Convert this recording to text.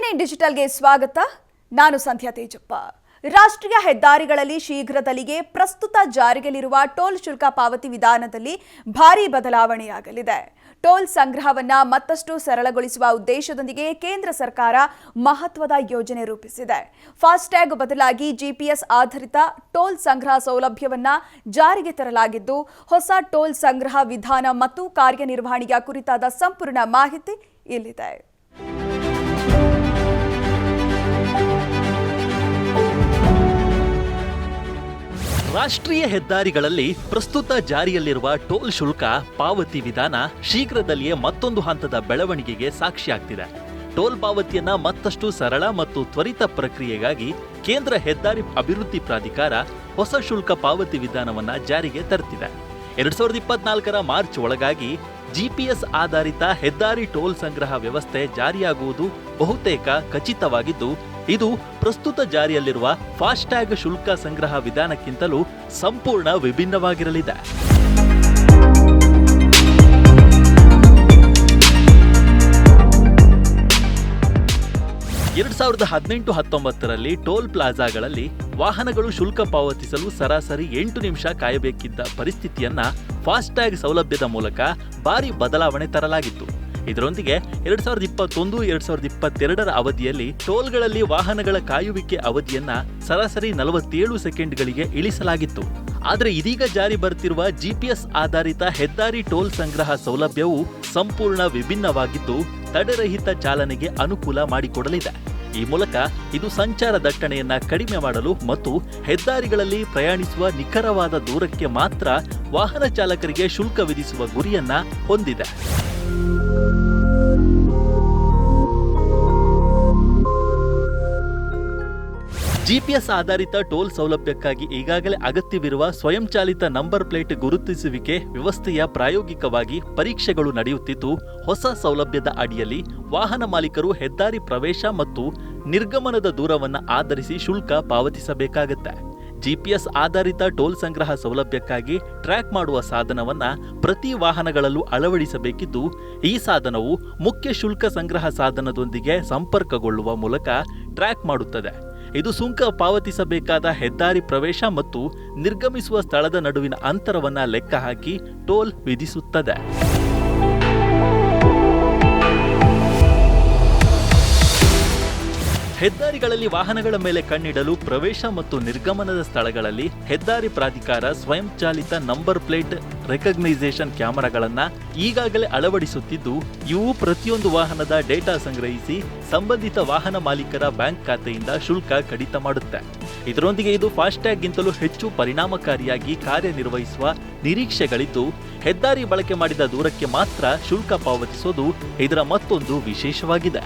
Nine ಡಿಜಿಟಲ್ಗೆ ಸ್ವಾಗತ. ನಾನು ಸಂಧ್ಯಾ ತೇಜಪ್ಪ. ರಾಷ್ಟ್ರೀಯ ಹೆದ್ದಾರಿಗಳಲ್ಲಿ ಶೀಘ್ರದಲ್ಲಿಗೆ ಪ್ರಸ್ತುತ ಜಾರಿಯಲ್ಲಿರುವ ಟೋಲ್ ಶುಲ್ಕ ಪಾವತಿ ವಿಧಾನದಲ್ಲಿ ಭಾರೀ ಬದಲಾವಣೆಯಾಗಲಿದೆ. ಟೋಲ್ ಸಂಗ್ರಹವನ್ನ ಮತ್ತಷ್ಟು ಸರಳಗೊಳಿಸುವ ಉದ್ದೇಶದೊಂದಿಗೆ ಕೇಂದ್ರ ಸರ್ಕಾರ ಮಹತ್ವದ ಯೋಜನೆ ರೂಪಿಸಿದೆ. ಫಾಸ್ಟ್ಯಾಗ್ ಬದಲಾಗಿ ಜಿಪಿಎಸ್ ಆಧಾರಿತ ಟೋಲ್ ಸಂಗ್ರಹ ಸೌಲಭ್ಯವನ್ನ ಜಾರಿಗೆ ತರಲಾಗಿದ್ದು, ಹೊಸ ಟೋಲ್ ಸಂಗ್ರಹ ವಿಧಾನ ಮತ್ತು ಕಾರ್ಯನಿರ್ವಹಣೆಯ ಕುರಿತಾದ ಸಂಪೂರ್ಣ ಮಾಹಿತಿ ಇಲ್ಲಿದೆ. ರಾಷ್ಟ್ರೀಯ ಹೆದ್ದಾರಿಗಳಲ್ಲಿ ಪ್ರಸ್ತುತ ಜಾರಿಯಲ್ಲಿರುವ ಟೋಲ್ ಶುಲ್ಕ ಪಾವತಿ ವಿಧಾನ ಶೀಘ್ರದಲ್ಲಿಯೇ ಮತ್ತೊಂದು ಹಂತದ ಬೆಳವಣಿಗೆಗೆ ಸಾಕ್ಷಿಯಾಗ್ತಿದೆ. ಟೋಲ್ ಪಾವತಿಯನ್ನ ಮತ್ತಷ್ಟು ಸರಳ ಮತ್ತು ತ್ವರಿತ ಪ್ರಕ್ರಿಯೆಗಾಗಿ ಕೇಂದ್ರ ಹೆದ್ದಾರಿ ಅಭಿವೃದ್ಧಿ ಪ್ರಾಧಿಕಾರ ಹೊಸ ಶುಲ್ಕ ಪಾವತಿ ವಿಧಾನವನ್ನ ಜಾರಿಗೆ ತರ್ತಿದೆ ಎರಡ್ ಸಾವಿರದ ಇಪ್ಪತ್ನಾಲ್ಕರ ಮಾರ್ಚ್ ಒಳಗಾಗಿ ಜಿಪಿಎಸ್ ಆಧಾರಿತ ಹೆದ್ದಾರಿ ಟೋಲ್ ಸಂಗ್ರಹ ವ್ಯವಸ್ಥೆ ಜಾರಿಯಾಗುವುದು ಬಹುತೇಕ ಖಚಿತವಾಗಿದ್ದು ಇದು ಪ್ರಸ್ತುತ ಜಾರಿಯಲ್ಲಿರುವ ಫಾಸ್ಟ್ಯಾಗ್ ಶುಲ್ಕ ಸಂಗ್ರಹ ವಿಧಾನಕ್ಕಿಂತಲೂ ಸಂಪೂರ್ಣ ವಿಭಿನ್ನವಾಗಿರಲಿದೆ. ಎರಡ್ ಸಾವಿರದ ಹದಿನೆಂಟು ಹತ್ತೊಂಬತ್ತರಲ್ಲಿ ಟೋಲ್ ಪ್ಲಾಜಾಗಳಲ್ಲಿ ವಾಹನಗಳು ಶುಲ್ಕ ಪಾವತಿಸಲು ಸರಾಸರಿ ಎಂಟು ನಿಮಿಷ ಕಾಯಬೇಕಿದ್ದ ಪರಿಸ್ಥಿತಿಯನ್ನ ಫಾಸ್ಟ್ಯಾಗ್ ಸೌಲಭ್ಯದ ಮೂಲಕ ಭಾರಿ ಬದಲಾವಣೆ ತರಲಾಗಿತ್ತು. ಇದರೊಂದಿಗೆ ಎರಡ್ ಸಾವಿರದ ಇಪ್ಪತ್ತೊಂದು, ಎರಡ್ ಸಾವಿರದ ಇಪ್ಪತ್ತೆರಡರ ಅವಧಿಯಲ್ಲಿ ಟೋಲ್ಗಳಲ್ಲಿ ವಾಹನಗಳ ಕಾಯುವಿಕೆ ಅವಧಿಯನ್ನ ಸರಾಸರಿ ನಲವತ್ತೇಳು ಸೆಕೆಂಡ್ಗಳಿಗೆ ಇಳಿಸಲಾಗಿತ್ತು. ಆದರೆ ಇದೀಗ ಜಾರಿ ಬರುತ್ತಿರುವ ಜಿಪಿಎಸ್ ಆಧಾರಿತ ಹೆದ್ದಾರಿ ಟೋಲ್ ಸಂಗ್ರಹ ಸೌಲಭ್ಯವು ಸಂಪೂರ್ಣ ವಿಭಿನ್ನವಾಗಿದ್ದು, ತಡೆರಹಿತ ಚಾಲನೆಗೆ ಅನುಕೂಲ ಮಾಡಿಕೊಡಲಿದೆ. ಈ ಮೂಲಕ ಇದು ಸಂಚಾರ ದಟ್ಟಣೆಯನ್ನ ಕಡಿಮೆ ಮಾಡಲು ಮತ್ತು ಹೆದ್ದಾರಿಗಳಲ್ಲಿ ಪ್ರಯಾಣಿಸುವ ನಿಖರವಾದ ದೂರಕ್ಕೆ ಮಾತ್ರ ವಾಹನ ಚಾಲಕರಿಗೆ ಶುಲ್ಕ ವಿಧಿಸುವ ಗುರಿಯನ್ನ ಹೊಂದಿದೆ. ಜಿಪಿಎಸ್ ಆಧಾರಿತ ಟೋಲ್ ಸೌಲಭ್ಯಕ್ಕಾಗಿ ಈಗಾಗಲೇ ಅಗತ್ಯವಿರುವ ಸ್ವಯಂಚಾಲಿತ ನಂಬರ್ ಪ್ಲೇಟ್ ಗುರುತಿಸುವಿಕೆ ವ್ಯವಸ್ಥೆಯ ಪ್ರಾಯೋಗಿಕವಾಗಿ ಪರೀಕ್ಷೆಗಳು ನಡೆಯುತ್ತಿದ್ದು, ಹೊಸ ಸೌಲಭ್ಯದ ಅಡಿಯಲ್ಲಿ ವಾಹನ ಮಾಲೀಕರು ಹೆದ್ದಾರಿ ಪ್ರವೇಶ ಮತ್ತು ನಿರ್ಗಮನದ ದೂರವನ್ನು ಆಧರಿಸಿ ಶುಲ್ಕ ಪಾವತಿಸಬೇಕಾಗುತ್ತೆ. ಜಿಪಿಎಸ್ ಆಧಾರಿತ ಟೋಲ್ ಸಂಗ್ರಹ ಸೌಲಭ್ಯಕ್ಕಾಗಿ ಟ್ರ್ಯಾಕ್ ಮಾಡುವ ಸಾಧನವನ್ನ ಪ್ರತಿ ವಾಹನಗಳಲ್ಲೂ ಅಳವಡಿಸಬೇಕಿದ್ದು, ಈ ಸಾಧನವು ಮುಖ್ಯ ಶುಲ್ಕ ಸಂಗ್ರಹ ಸಾಧನದೊಂದಿಗೆ ಸಂಪರ್ಕಗೊಳ್ಳುವ ಮೂಲಕ ಟ್ರ್ಯಾಕ್ ಮಾಡುತ್ತದೆ. ಇದು ಸುಂಕ ಪಾವತಿಸಬೇಕಾದ ಹೆದ್ದಾರಿ ಪ್ರವೇಶ ಮತ್ತು ನಿರ್ಗಮಿಸುವ ಸ್ಥಳದ ನಡುವಿನ ಅಂತರವನ್ನು ಲೆಕ್ಕ ಹಾಕಿ ಟೋಲ್ ವಿಧಿಸುತ್ತದೆ. ಹೆದ್ದಾರಿಗಳಲ್ಲಿ ವಾಹನಗಳ ಮೇಲೆ ಕಣ್ಣಿಡಲು ಪ್ರವೇಶ ಮತ್ತು ನಿರ್ಗಮನದ ಸ್ಥಳಗಳಲ್ಲಿ ಹೆದ್ದಾರಿ ಪ್ರಾಧಿಕಾರ ಸ್ವಯಂಚಾಲಿತ ನಂಬರ್ ಪ್ಲೇಟ್ ರೆಕಗ್ನೈಸೇಷನ್ ಕ್ಯಾಮೆರಾಗಳನ್ನು ಈಗಾಗಲೇ ಅಳವಡಿಸುತ್ತಿದ್ದು, ಇವು ಪ್ರತಿಯೊಂದು ವಾಹನದ ಡೇಟಾ ಸಂಗ್ರಹಿಸಿ ಸಂಬಂಧಿತ ವಾಹನ ಮಾಲೀಕರ ಬ್ಯಾಂಕ್ ಖಾತೆಯಿಂದ ಶುಲ್ಕ ಕಡಿತ ಮಾಡುತ್ತೆ. ಇದರೊಂದಿಗೆ ಇದು ಫಾಸ್ಟ್ಯಾಗ್ಗಿಂತಲೂ ಹೆಚ್ಚು ಪರಿಣಾಮಕಾರಿಯಾಗಿ ಕಾರ್ಯನಿರ್ವಹಿಸುವ ನಿರೀಕ್ಷೆಗಳಿದ್ದು, ಹೆದ್ದಾರಿ ಬಳಕೆ ಮಾಡಿದ ದೂರಕ್ಕೆ ಮಾತ್ರ ಶುಲ್ಕ ಪಾವತಿಸೋದು ಇದರ ಮತ್ತೊಂದು ವಿಶೇಷವಾಗಿದೆ.